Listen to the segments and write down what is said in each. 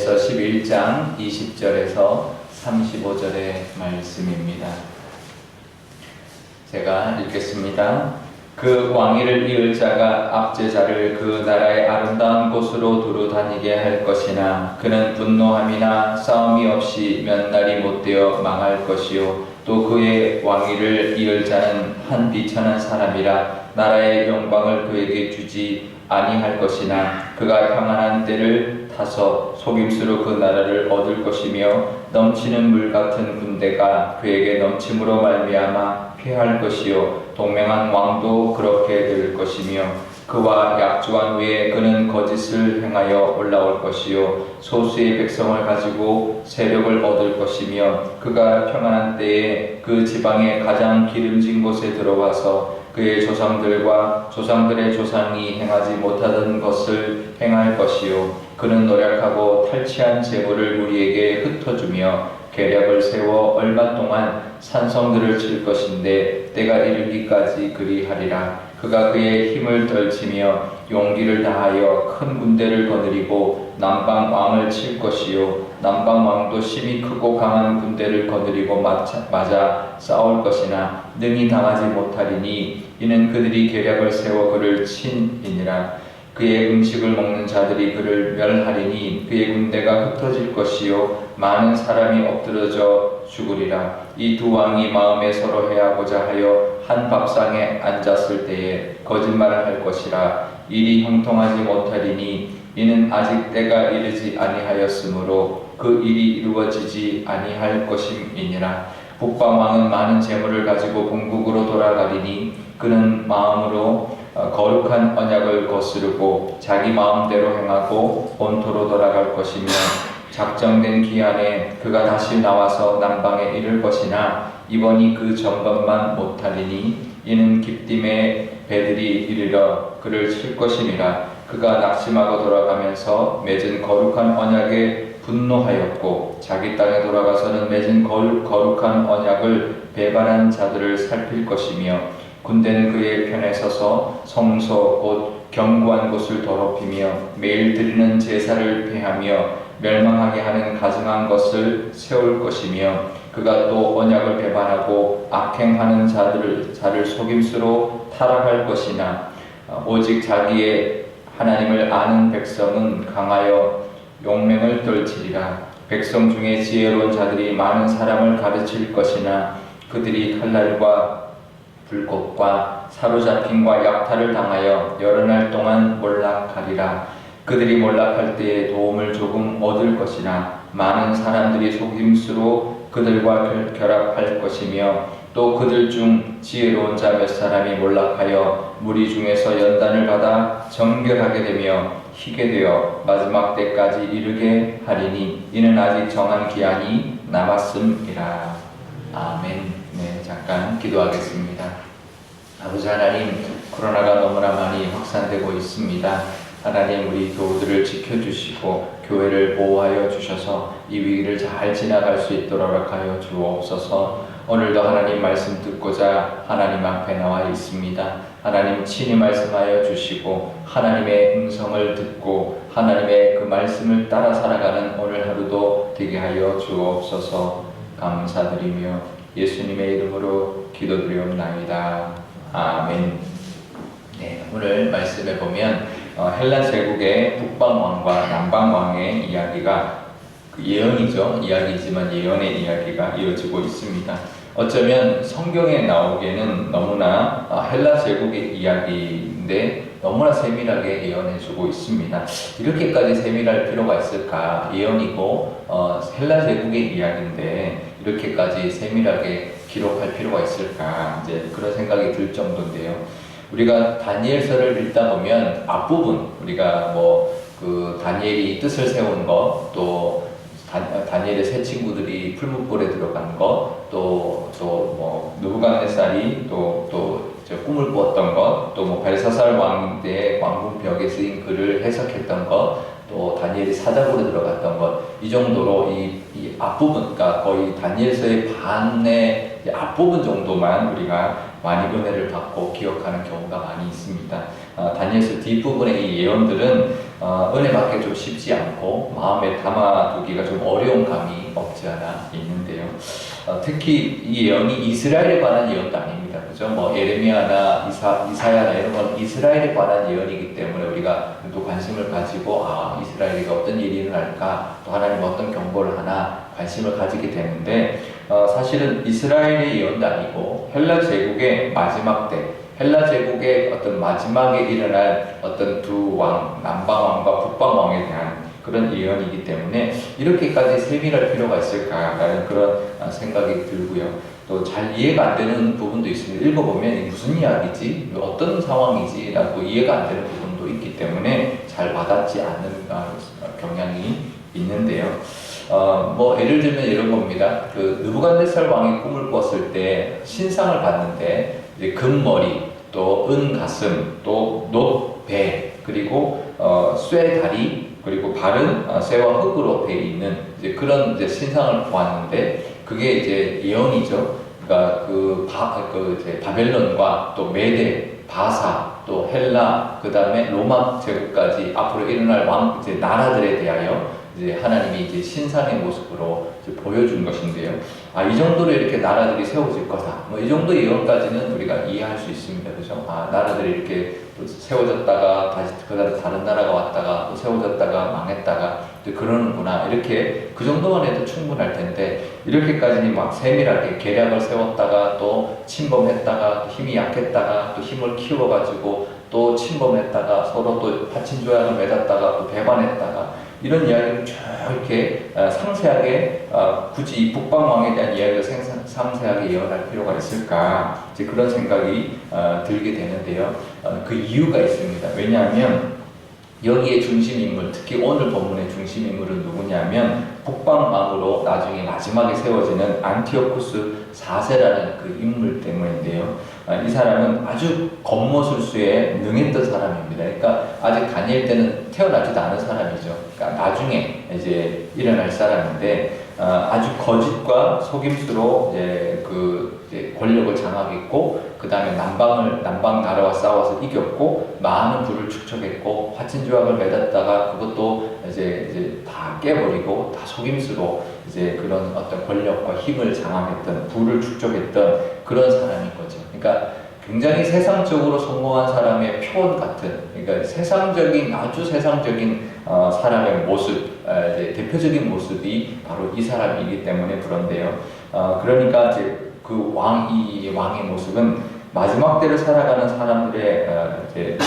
에서 11장 20절에서 35절의 말씀입니다. 제가 읽겠습니다. 그 왕위를 이을 자가 압제자를 그 나라의 아름다운 곳으로 두루 다니게 할 것이나 그는 분노함이나 싸움이 없이 몇 날이 못되어 망할 것이요 또 그의 왕위를 이을 자는 한 비천한 사람이라 나라의 영광을 그에게 주지 아니할 것이나 그가 평안한 때를 타서 속임수로 그 나라를 얻을 것이며 넘치는 물 같은 군대가 그에게 넘침으로 말미암아 피할 것이요. 동맹한 왕도 그렇게 될 것이며 그와 약조한 후에 그는 거짓을 행하여 올라올 것이요. 소수의 백성을 가지고 세력을 얻을 것이며 그가 평안한 때에 그 지방의 가장 기름진 곳에 들어와서 그의 조상들과 조상들의 조상이 행하지 못하던 것을 행할 것이요 그는 노력하고 탈취한 재물을 우리에게 흩어주며 계략을 세워 얼마 동안 산성들을 칠 것인데 때가 이르기까지 그리하리라. 그가 그의 힘을 떨치며 용기를 다하여 큰 군대를 거느리고 남방 왕을 칠 것이요. 남방 왕도 심히 크고 강한 군대를 거느리고 맞아, 맞아 싸울 것이나 능히 당하지 못하리니 이는 그들이 계략을 세워 그를 친이니라 그의 음식을 먹는 자들이 그를 멸하리니 그의 군대가 흩어질 것이요 많은 사람이 엎드러져 죽으리라. 이 두 왕이 마음에 서로 해하고자 하여 한 밥상에 앉았을 때에 거짓말을 할 것이라. 일이 형통하지 못하리니 이는 아직 때가 이르지 아니하였으므로 그 일이 이루어지지 아니할 것임이니라. 북방 왕은 많은 재물을 가지고 본국으로 돌아가리니 그는 마음으로 어, 거룩한 언약을 거스르고 자기 마음대로 행하고 본토로 돌아갈 것이며 작정된 기한에 그가 다시 나와서 남방에 이를 것이나 이번이 그 전번만 못하리니 이는 기띔의 배들이 이르러 그를 칠 것임이라. 그가 낙심하고 돌아가면서 맺은 거룩한 언약에 분노하였고 자기 땅에 돌아가서는 맺은 거룩, 거룩한 언약을 배반한 자들을 살필 것이며 군대는 그의 편에 서서 성소 곧 견고한 곳을 더럽히며 매일 드리는 제사를 폐하며 멸망하게 하는 가증한 것을 세울 것이며 그가 또 언약을 배반하고 악행하는 자들을 자를 속임수로 타락할 것이나 어, 오직 자기의 하나님을 아는 백성은 강하여 용맹을 떨치리라. 백성 중에 지혜로운 자들이 많은 사람을 가르칠 것이나 그들이 칼날과 불꽃과 사로잡힘과 약탈을 당하여 여러 날 동안 몰락하리라. 그들이 몰락할 때에 도움을 조금 얻을 것이나 많은 사람들이 속임수로 그들과 결- 결합할 것이며 또 그들 중 지혜로운 자 몇 사람이 몰락하여 무리 중에서 연단을 받아 정결하게 되며 희게 되어 마지막 때까지 이르게 하리니 이는 아직 정한 기한이 남았음이라. 아멘. 네, 잠깐 기도하겠습니다. 아버지 하나님, 코로나가 너무나 많이 확산되고 있습니다. 하나님, 우리 교우들을 지켜주시고 교회를 보호하여 주셔서 이 위기를 잘 지나갈 수 있도록 하여 주옵소서. 오늘도 하나님 말씀 듣고자 하나님 앞에 나와 있습니다. 하나님 친히 말씀하여 주시고 하나님의 음성을 듣고 하나님의 그 말씀을 따라 살아가는 오늘 하루도 되게 하여 주옵소서. 감사드리며 예수님의 이름으로 기도드리옵나이다. 아멘. 네, 오늘 말씀에 보면 어, 헬라 제국의 북방 왕과 남방 왕의 이야기가 그 예언이죠. 이야기지만 예언의 이야기가 이어지고 있습니다. 어쩌면 성경에 나오기에는 너무나 어, 헬라 제국의 이야기인데 너무나 세밀하게 예언해주고 있습니다. 이렇게까지 세밀할 필요가 있을까? 예언이고 어, 헬라 제국의 이야기인데 이렇게까지 세밀하게 기록할 필요가 있을까? 이제 그런 생각이 들 정도인데요. 우리가 다니엘서를 읽다 보면 앞부분 우리가 뭐 그 다니엘이 뜻을 세운 것, 또 다, 다니엘의 세 친구들이 풀무불에 들어간 것, 또 또뭐 느부갓네살이 또 또 꿈을 꾸었던 것, 또 뭐 벨사살 왕때 왕궁벽에 쓰인 글을 해석했던 것, 또 다니엘이 사자굴에 들어갔던 것, 이 정도로 이, 이 앞부분, 그러니까 거의 다니엘서의 반의 앞부분 정도만 우리가 많이 은혜를 받고 기억하는 경우가 많이 있습니다. 어, 다니엘서 뒷부분의 이 예언들은 어, 은혜 받기 좀 쉽지 않고 마음에 담아두기가 좀 어려운 감이 없지 않아 있는데요. 어, 특히 이 예언이 이스라엘에 관한 예언도 아닙니다. 그죠? 뭐 에레미야나 이사, 이사야나 이런 건 이스라엘에 관한 예언이기 때문에 우리가 또 관심을 가지고 아 이스라엘에게 어떤 일이 일어날까 또 하나님 어떤 경고를 하나 관심을 가지게 되는데 어, 사실은 이스라엘의 예언도 아니고 헬라 제국의 마지막 때 헬라 제국의 어떤 마지막에 일어날 어떤 두 왕, 남방 왕과 북방 왕에 대한 그런 예언이기 때문에 이렇게까지 세밀할 필요가 있을까라는 그런 어, 생각이 들고요. 또 잘 이해가 안 되는 부분도 있습니다. 읽어보면 무슨 이야기지, 어떤 상황이지 라고 이해가 안 되는 부분도 있기 때문에 잘 와닿지 않는 어, 경향이 있는데요. 어, 뭐 예를 들면 이런 겁니다. 그 느부갓네살 왕이 꿈을 꿨을 때 신상을 봤는데 금머리, 또 은가슴, 또 놋배, 그리고 어, 쇠 다리, 그리고 발은 어, 쇠와 흙으로 되어 있는 이제 그런 이제 신상을 보았는데 그게 이제 예언이죠. 그러니까 그, 바, 그 이제 바벨론과 또 메데, 바사, 또 헬라, 그 다음에 로마 제국까지 앞으로 일어날 왕 이제 나라들에 대하여 이제 하나님이 이제 신상의 모습으로 이제 보여준 것인데요. 아, 이 정도로 이렇게 나라들이 세워질 거다. 뭐 이 정도 예언까지는 우리가 이해할 수 있습니다. 그죠? 아, 나라들이 이렇게 또 세워졌다가 다시 그다음 다른 나라가 왔다가 또 세워졌다가 망했다가 또 그러는구나. 이렇게 그 정도만 해도 충분할 텐데 이렇게까지 막 세밀하게 계략을 세웠다가 또 침범했다가 또 힘이 약했다가 또 힘을 키워가지고 또 침범했다가 서로 또 파친 조약을 맺었다가 또 배반했다가 이런 이야기를 쭉 이렇게 어, 상세하게 어, 굳이 이 북방왕에 대한 이야기를 상세하게 예언할 필요가 있을까 이제 그런 생각이 어, 들게 되는데요. 어, 그 이유가 있습니다. 왜냐하면 여기에 중심 인물, 특히 오늘 본문의 중심 인물은 누구냐면 북방왕으로 나중에 마지막에 세워지는 안티오쿠스 4세라는 그 인물 때문인데요. 아, 이 사람은 아주 겉모술수에 능했던 사람입니다. 그러니까 아직 다니엘 때는 태어나지도 않은 사람이죠. 그러니까 나중에 이제 일어날 사람인데 아, 아주 거짓과 속임수로 이제 그 이제 권력을 장악했고 그 다음에 남방을 남방 나라와 싸워서 이겼고 많은 부를 축적했고 화친 조약을 맺었다가 그것도 이제 이제 다 깨버리고 다 속임수로 이제 그런 어떤 권력과 힘을 장악했던 부를 축적했던 그런 사람인 거죠. 그러니까 굉장히 세상적으로 성공한 사람의 표현 같은 그러니까 세상적인 아주 세상적인 어, 사람의 모습 어, 대표적인 모습이 바로 이 사람이기 때문에 그런데요. 어, 그러니까 이제 그 왕이 왕의 모습은 마지막 때를 살아가는 사람들의 어, 이제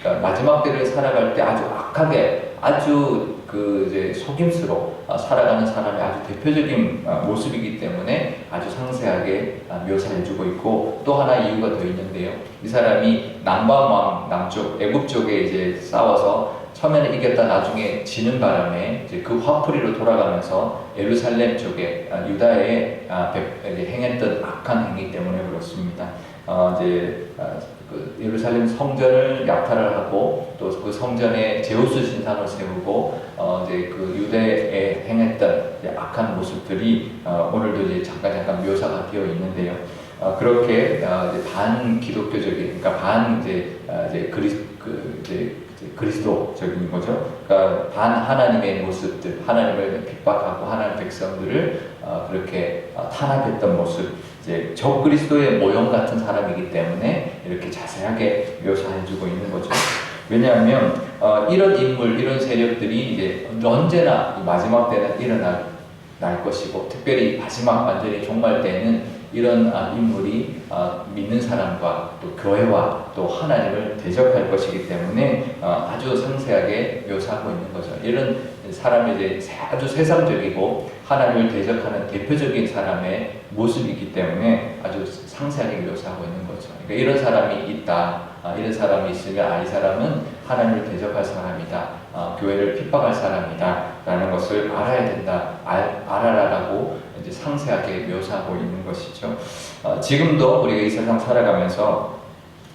그러니까 마지막 때를 살아갈 때 아주 악하게 아주 그 이제 속임수로 어, 살아가는 사람의 아주 대표적인 어, 모습이기 때문에 아주 상세하게 어, 묘사해주고 있고 또 하나 이유가 더 있는데요. 이 사람이 남방왕 남쪽 애굽 쪽에 이제 싸워서 처음에는 이겼다 나중에 지는 바람에 이제 그 화풀이로 돌아가면서 예루살렘 쪽에 아, 유다에 아, 행했던 악한 행위 때문에 그렇습니다. 어, 이제 아, 그 예루살렘 성전을 약탈을 하고 또 그 성전에 제우스 신상을 세우고 어, 이제 그 유대에 행했던 악한 모습들이 어, 오늘도 이제 잠깐 잠깐 묘사가 되어 있는데요. 어, 그렇게 어, 반 기독교적인 그러니까 반 이제 어, 이제 그리스 그 이제 그리스도적인 거죠. 그러니까 반 하나님의 모습들, 하나님을 핍박하고 하나님 백성들을 어, 그렇게 어, 탄압했던 모습, 이제 적 그리스도의 모형 같은 사람이기 때문에 이렇게 자세하게 묘사해주고 있는 거죠. 왜냐하면 어, 이런 인물, 이런 세력들이 이제 언제나 이 마지막 때는 일어날 날 것이고 특별히 마지막 완전히 종말 때는 이런 아, 인물이 아, 믿는 사람과 또 교회와 또 하나님을 대적할 것이기 때문에 어, 아주 상세하게 묘사하고 있는 거죠. 이런 사람이 이제 세- 아주 세상적이고 하나님을 대적하는 대표적인 사람의 모습이기 때문에 아주 상세하게 묘사하고 있는 거죠. 그러니까 이런 사람이 있다. 아, 이런 사람이 있으면 아, 이 사람은 하나님을 대적할 사람이다. 아, 교회를 핍박할 사람이다. 라는 것을 알아야 된다. 알, 알아라라고 이제 상세하게 묘사하고 있는 것이죠. 어, 지금도 우리가 이 세상 살아가면서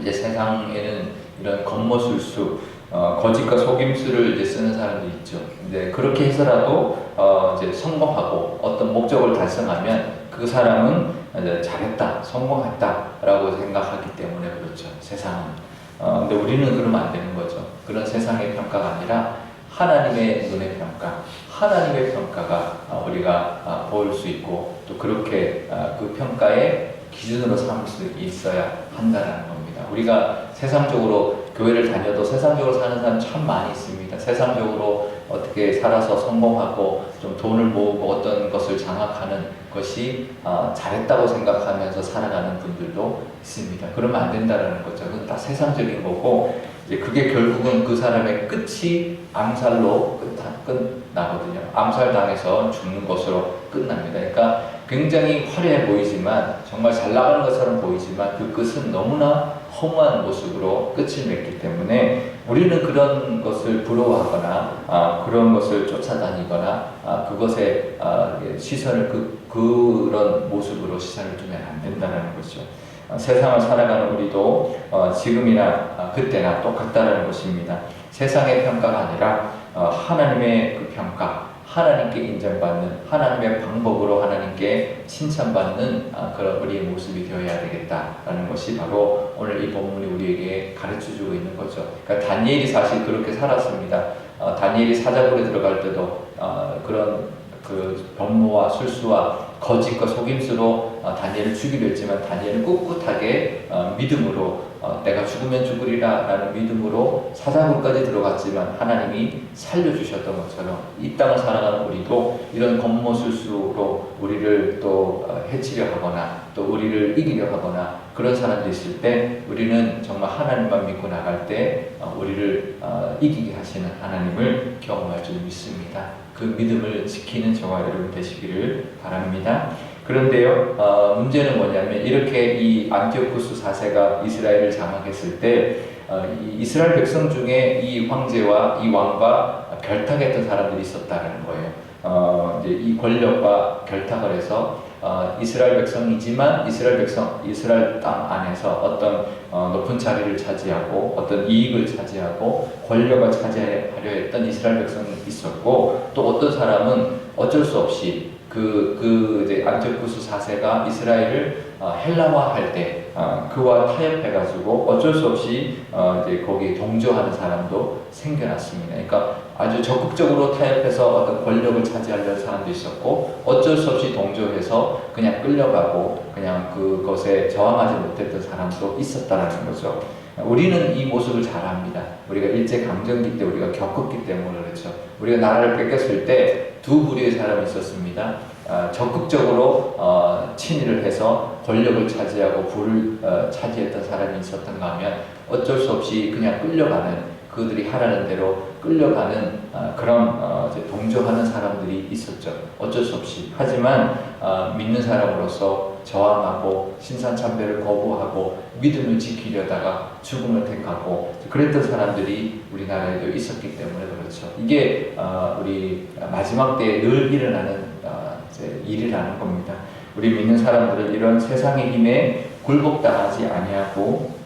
이제 세상에는 이런 겉모술수, 어, 거짓과 속임수를 이제 쓰는 사람들이 있죠. 근데 그렇게 해서라도 어, 이제 성공하고 어떤 목적을 달성하면 그 사람은 이제 잘했다, 성공했다라고 생각하기 때문에 그렇죠. 세상은. 어, 근데 우리는 그러면 안 되는 거죠. 그런 세상의 평가가 아니라 하나님의 눈의 평가, 하나님의 평가가 어, 우리가 어, 볼수 있고 또 그렇게 어, 그 평가의 기준으로 삼을 수 있어야 한다는 겁니다. 우리가 세상적으로 교회를 다녀도 세상적으로 사는 사람 참 많이 있습니다. 세상적으로 어떻게 살아서 성공하고 좀 돈을 모으고 어떤 것을 장악하는 것이 어, 잘했다고 생각하면서 살아가는 분들도 있습니다. 그러면 안 된다는 거죠. 그건 다 세상적인 거고 이제 그게 결국은 그 사람의 끝이 암살로 끝, 끝나거든요. 암살당해서 죽는 것으로 끝납니다. 그러니까 굉장히 화려해 보이지만 정말 잘 나가는 것처럼 보이지만 그 끝은 너무나 허무한 모습으로 끝을 맺기 때문에 우리는 그런 것을 부러워하거나 아, 그런 것을 쫓아다니거나 아, 그것에 아, 예, 시선을 그, 그런 모습으로 시선을 두면 안 된다는 거죠. 어, 세상을 살아가는 우리도 어, 지금이나 어, 그때나 똑같다는 것입니다. 세상의 평가가 아니라 어, 하나님의 그 평가, 하나님께 인정받는 하나님의 방법으로 하나님께 칭찬받는 아, 그런 우리의 모습이 되어야 되겠다라는 것이 바로 오늘 이 본문이 우리에게 가르쳐주고 있는 거죠. 그러니까 다니엘이 사실 그렇게 살았습니다. 어, 다니엘이 사자굴에 들어갈 때도 어, 그런 그 변모와 술수와 거짓과 속임수로 어, 다니엘을 죽이려 했지만 다니엘은 꿋꿋하게 어, 믿음으로 어, 내가 죽으면 죽으리라 라는 믿음으로 사자굴까지 들어갔지만 하나님이 살려주셨던 것처럼 이 땅을 살아가는 우리도 이런 겉모술수로 우리를 또 어, 해치려 하거나 또 우리를 이기려 하거나 그런 사람들이 있을 때 우리는 정말 하나님만 믿고 나갈 때 어, 우리를 어, 이기게 하시는 하나님을 경험할 줄 믿습니다. 그 믿음을 지키는 저와 여러분 되시기를 바랍니다. 그런데요, 어, 문제는 뭐냐면 이렇게 이 안티오쿠스 4세가 이스라엘을 장악했을 때 어, 이 이스라엘 백성 중에 이 황제와 이 왕과 결탁했던 사람들이 있었다는 거예요. 어, 이제 이 권력과 결탁을 해서 어, 이스라엘 백성이지만 이스라엘 백성, 이스라엘 땅 안에서 어떤 어, 높은 자리를 차지하고 어떤 이익을 차지하고 권력을 차지하려 했던 이스라엘 백성이 있었고 또 어떤 사람은 어쩔 수 없이 그, 그 이제 안티오쿠스 4세가 이스라엘을 어, 헬라화할 때 어, 그와 타협해가지고 어쩔 수 없이 어, 이제 거기 동조하는 사람도 생겨났습니다. 그러니까 아주 적극적으로 타협해서 어떤 권력을 차지하려는 사람도 있었고 어쩔 수 없이 동조해서 그냥 끌려가고 그냥 그것에 저항하지 못했던 사람도 있었다라는 거죠. 우리는 이 모습을 잘 압니다. 우리가 일제 강점기 때 우리가 겪었기 때문에 그렇죠. 우리가 나라를 뺏겼을 때 두 부류의 사람이 있었습니다. 어, 적극적으로 어, 친일을 해서 권력을 차지하고 부를 어, 차지했던 사람이 있었던가 하면 어쩔 수 없이 그냥 끌려가는 그들이 하라는 대로 끌려가는 어, 그런 어, 동조하는 사람들이 있었죠. 어쩔 수 없이. 하지만 어, 믿는 사람으로서 저항하고 신산참배를 거부하고 믿음을 지키려다가 죽음을 택하고 그랬던 사람들이 우리나라에도 있었기 때문에 그렇죠. 이게 어, 우리 마지막 때에 늘 일어나는 어, 일이라는 겁니다. 우리 믿는 사람들은 이런 세상의 힘에 굴복당하지 아니하고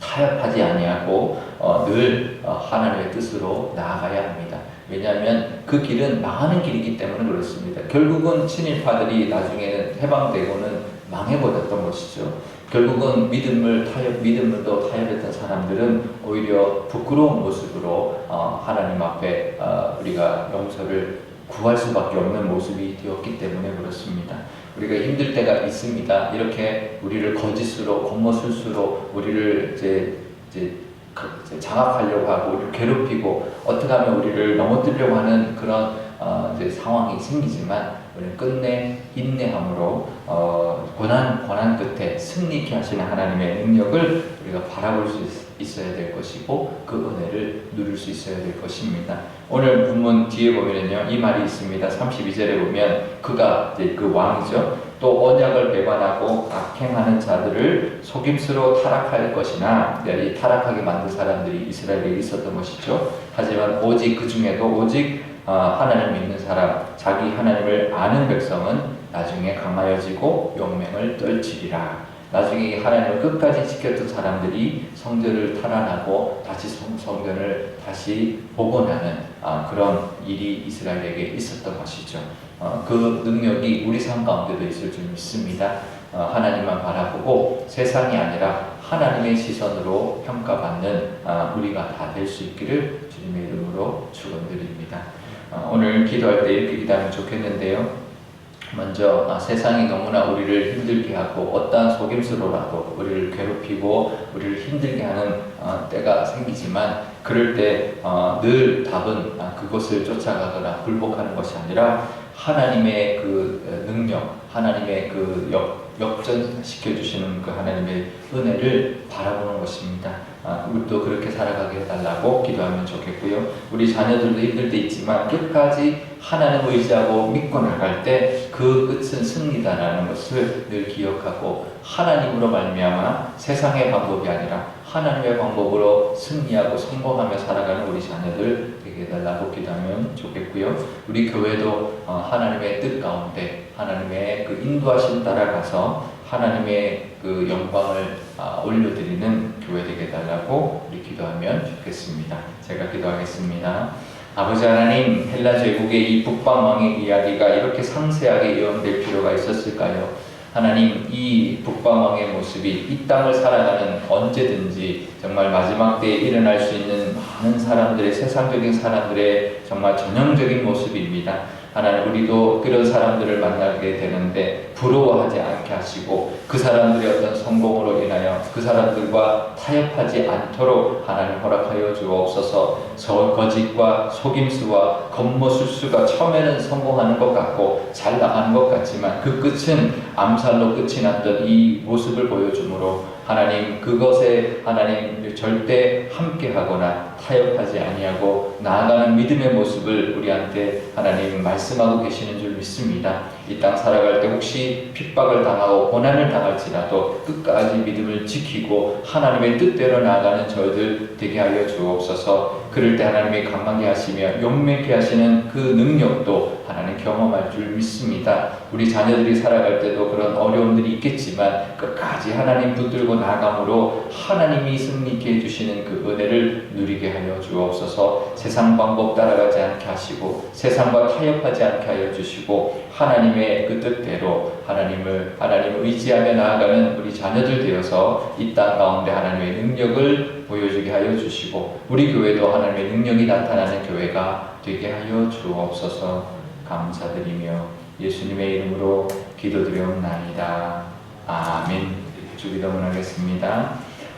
타협하지 아니하고 어, 늘 어, 하나님의 뜻으로 나아가야 합니다. 왜냐하면 그 길은 망하는 길이기 때문에 그렇습니다. 결국은 친일파들이 나중에는 해방되고는 망해버렸던 것이죠. 결국은 믿음을 타협, 믿음을도 타협했던 사람들은 오히려 부끄러운 모습으로 어, 하나님 앞에 어, 우리가 용서를 구할 수밖에 없는 모습이 되었기 때문에 그렇습니다. 우리가 힘들 때가 있습니다. 이렇게 우리를 거짓으로, 겉모술수로 우리를 이제, 이제 그- 장악하려고 하고 우리를 괴롭히고 어떻게 하면 우리를 넘어뜨리려고 하는 그런 어, 이제 상황이 생기지만 우리는 끝내 인내함으로 어, 고난 고난 끝에 승리케 하시는 하나님의 능력을 우리가 바라볼 수 있, 있어야 될 것이고 그 은혜를 누릴 수 있어야 될 것입니다. 오늘 본문 뒤에 보면은요 이 말이 있습니다. 32절에 보면 그가 이제 그 왕이죠. 또 언약을 배반하고 악행하는 자들을 속임수로 타락할 것이나 이 타락하게 만든 사람들이 이스라엘에 있었던 것이죠. 하지만 오직 그 중에도 오직 어, 하나님을 믿는 사람, 자기 하나님을 아는 백성은 나중에 강하여지고 용맹을 떨치리라. 나중에 이 하나님을 끝까지 지켰던 사람들이 성전을 탈환하고 다시 성, 성전을 다시 복원하는 아, 그런 일이 이스라엘에게 있었던 것이죠. 어, 그 능력이 우리 삶 가운데도 있을 줄 믿습니다. 어, 하나님만 바라보고 세상이 아니라 하나님의 시선으로 평가받는 아, 우리가 다 될 수 있기를 주님의 이름으로 축원드립니다. 아, 오늘 기도할 때 이렇게 기도하면 좋겠는데요. 먼저 아, 세상이 너무나 우리를 힘들게 하고 어떠한 속임수로라도 우리를 괴롭히고 우리를 힘들게 하는 어, 때가 생기지만 그럴 때늘 답은 아, 그것을 쫓아가거나 굴복하는 것이 아니라 하나님의 그 어, 능력, 하나님의 그 역, 역전시켜 주시는 그 하나님의 은혜를 바라보는 것입니다. 아, 우리도 그렇게 살아가게 해달라고 기도하면 좋겠고요. 우리 자녀들도 힘들 때 있지만 끝까지 하나님 의지하고 믿고 나갈 때 그 끝은 승리다라는 것을 늘 기억하고 하나님으로 말미암아 세상의 방법이 아니라 하나님의 방법으로 승리하고 성공하며 살아가는 우리 자녀들 되게 해달라고 기도하면 좋겠고요. 우리 교회도 어, 하나님의 뜻 가운데 하나님의 그 인도하심 따라가서 하나님의 그 영광을 아, 올려드리는 교회 되게 해달라고 우리 기도하면 좋겠습니다. 제가 기도하겠습니다. 아버지 하나님, 헬라 제국의 이 북방 왕의 이야기가 이렇게 상세하게 예언될 필요가 있었을까요? 하나님, 이 북방 왕의 모습이 이 땅을 살아가는 언제든지 정말 마지막 때에 일어날 수 있는 많은 사람들의 세상적인 사람들의 정말 전형적인 모습입니다. 하나님 우리도 그런 사람들을 만나게 되는데 부러워하지 않게 하시고 그 사람들의 어떤 성공으로 인하여 그 사람들과 타협하지 않도록 하나님 허락하여 주옵소서. 저 거짓과 속임수와 겉모술수가 처음에는 성공하는 것 같고 잘 나가는 것 같지만 그 끝은 암살로 끝이 났던 이 모습을 보여주므로 하나님 그것에 하나님 절대 함께하거나 타협하지 아니하고 나아가는 믿음의 모습을 우리한테 하나님 말씀하고 계시는 줄 믿습니다. 이 땅 살아갈 때 혹시 핍박을 당하고 고난을 당할지라도 끝까지 믿음을 지키고 하나님의 뜻대로 나아가는 저희들 되게 하여 주옵소서. 그럴 때 하나님이 강하게 하시며 용맹케 하시는 그 능력도 하나님 경험할 줄 믿습니다. 우리 자녀들이 살아갈 때도 그런 어려움들이 있겠지만 끝까지 하나님 붙들고 나아감으로 하나님이 승리케 해주시는 그 은혜를 누리 게 하여 주옵소서 세상 방법 따라가지 않게 하시고 세상과 타협하지 않게 하여 주시고 하나님의 그 뜻대로 하나님을 하나님을 의지하며 나아가는 우리 자녀들 되어서 이 땅 가운데 하나님의 능력을 보여주게 하여 주시고 우리 교회도 하나님의 능력이 나타나는 교회가 되게 하여 주옵소서 감사드리며 예수님의 이름으로 기도드려옵나이다. 아멘. 주기도문 하겠습니다.